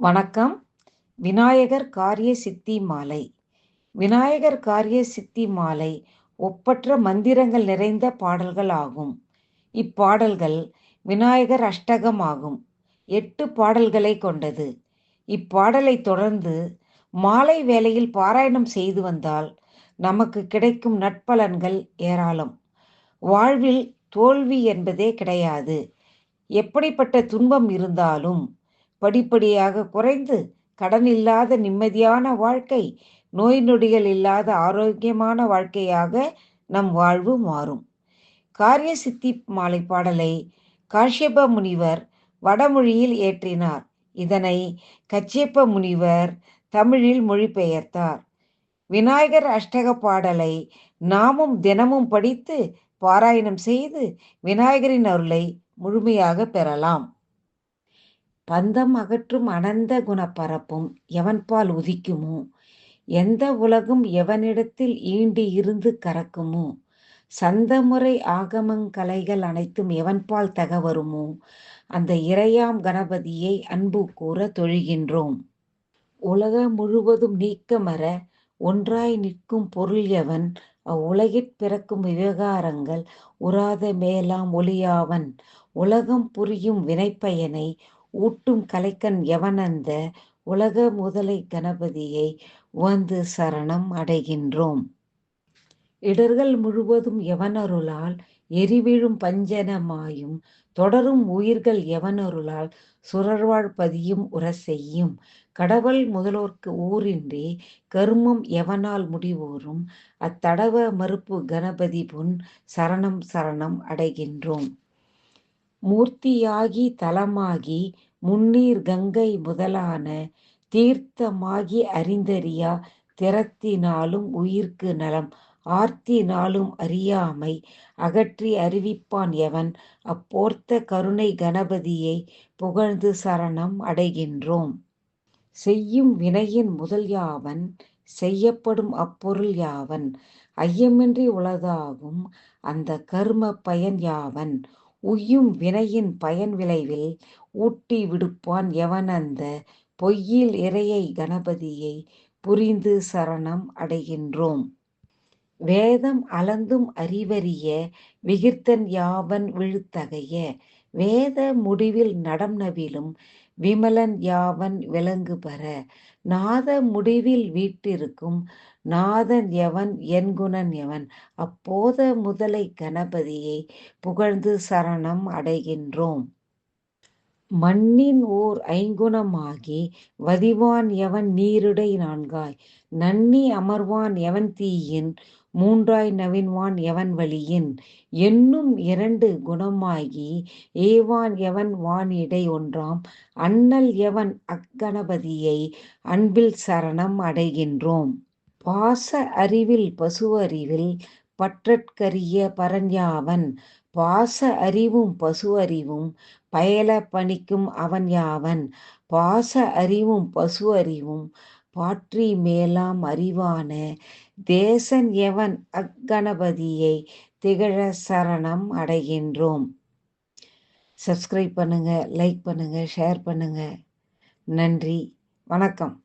வணக்கம். விநாயகர் காரிய சித்தி மாலை. விநாயகர் காரிய சித்தி மாலை ஒப்பற்ற மந்திரங்கள் நிறைந்த பாடல்கள் ஆகும். இப்பாடல்கள் விநாயகர் அஷ்டகம் ஆகும் எட்டு பாடல்களை கொண்டது. இப்பாடலை தொடர்ந்து மாலை வேளையில் பாராயணம் செய்து வந்தால் நமக்கு கிடைக்கும் நட்பலன்கள் ஏராளம். வாழ்வில் தோல்வி என்பதே கிடையாது. எப்படிப்பட்ட துன்பம் இருந்தாலும் படிப்படியாக குறைந்து கடன் இல்லாத நிம்மதியான வாழ்க்கை நோய் நொடிகள் இல்லாத ஆரோக்கியமான வாழ்க்கையாக நம் வாழ்வு மாறும். காரிய சித்தி மாலை பாடலை காஷ்யப முனிவர் வடமொழியில் ஏற்றினார். இதனை கச்சியப்ப முனிவர் தமிழில் மொழிபெயர்த்தார். விநாயகர் அஷ்டக பாடலை நாமும் தினமும் படித்து பாராயணம் செய்து விநாயகரின் அருளை முழுமையாக பெறலாம். பந்தம் அகற்றும் அனந்த குணப்பரப்பும் எவன்பால் உதிக்குமோ? எந்த உலகும் எவனிடத்தில் ஈண்டி இருந்து கறக்குமோ? சந்தமுறை ஆகமங்கலைகள் அனைத்தும் எவன்பால் தகவருமோ அந்த இறையாம் கணபதியை அன்பு கூற தொழுகின்றோம். உலகம் முழுவதும் நீக்கமர ஒன்றாய் நிற்கும் பொருள் எவன்? அவ்வுலகிற் பிறக்கும் விவகாரங்கள் உராத மேலாம் ஒளியாவன். உலகம் புரியும் வினைப்பயனை ஊட்டும் கலைக்கன் எவனந்த உலக முதலை கணபதியை வந்து சரணம் அடைகின்றோம். இடர்கள் முழுவதும் எவனருளால் எரிவிழும் பஞ்சனமாயும் தொடரும் உயிர்கள் எவனருளால் சுரர்வாழ் பதியும் உர செய்யும் கடவுள் முதலோர்க்கு ஊரின்றி கருமம் எவனால் முடிவோரும் அத்தடவ மறுப்பு கணபதி புன் சரணம் சரணம் அடைகின்றோம். மூர்த்தியாகி தலமாகி முன்னீர் கங்கை முதலான தீர்த்தமாகி அறிந்தறியா திறத்தினாலும் உயிர்க்கு நலம் ஆர்த்தினாலும் அறியாமை அகற்றி அறிவிப்பான் எவன்? அப்போர்த்த கருணை கணபதியை புகழ்ந்து சரணம் அடைகின்றோம். செய்யும் வினையின் முதல் யாவன் செய்யப்படும் அப்பொருள் யாவன்? ஐயமின்றி உளதாகும் அந்த கர்ம பயன் யாவன்? உய்யும் வினையின் பயன் விளைவில் ஊட்டி விடுப்பான் எவனந்த பொய்யில் இறையை கணபதியை புரிந்து சரணம் அடைகின்றோம். வேதம் அளந்தும் அறிவறிய விகிர்த்தன் யாவன் விழுத்தகைய வேத முடிவில் நடம் நவிலும் விமலன் யாவன் விலங்கு பெற. நாத முடிவில் வீட்டிருக்கும் நாதன் எவன் என்குணன் எவன் அப்போத முதலை கணபதியை புகழ்ந்து சரணம் அடைகின்றோம். மண்ணின் ஓர் ஐங்குணமாகி வதிவான் எவன் நீருடை நான்காய். நன்னி அமர்வான் எவன் தீயின் மூன்றாய் நவின்வான் எவன் வழியின்? என்னும் இரண்டு குணமாகி ஏவான் எவன் வான் இடை ஒன்றாம்? அண்ணல் எவன் அக்கணபதியை அன்பில் சரணம் அடைகின்றோம்? பாச அறிவில் பசுவறிவில் பற்றற்கரிய பரஞ்யாவன் பாச அறிவும் பசு அறிவும் பயல பணிக்கும் அவன் யாவன்? பாச அறிவும் பசு அறிவும் பாற்றி மேலாம் அறிவான தேசன் எவன் அக்கணபதியை திகழ சரணம் அடைகின்றோம். சப்ஸ்கிரைப் பண்ணுங்க லைக் பண்ணுங்க ஷேர் பண்ணுங்க. நன்றி வணக்கம்.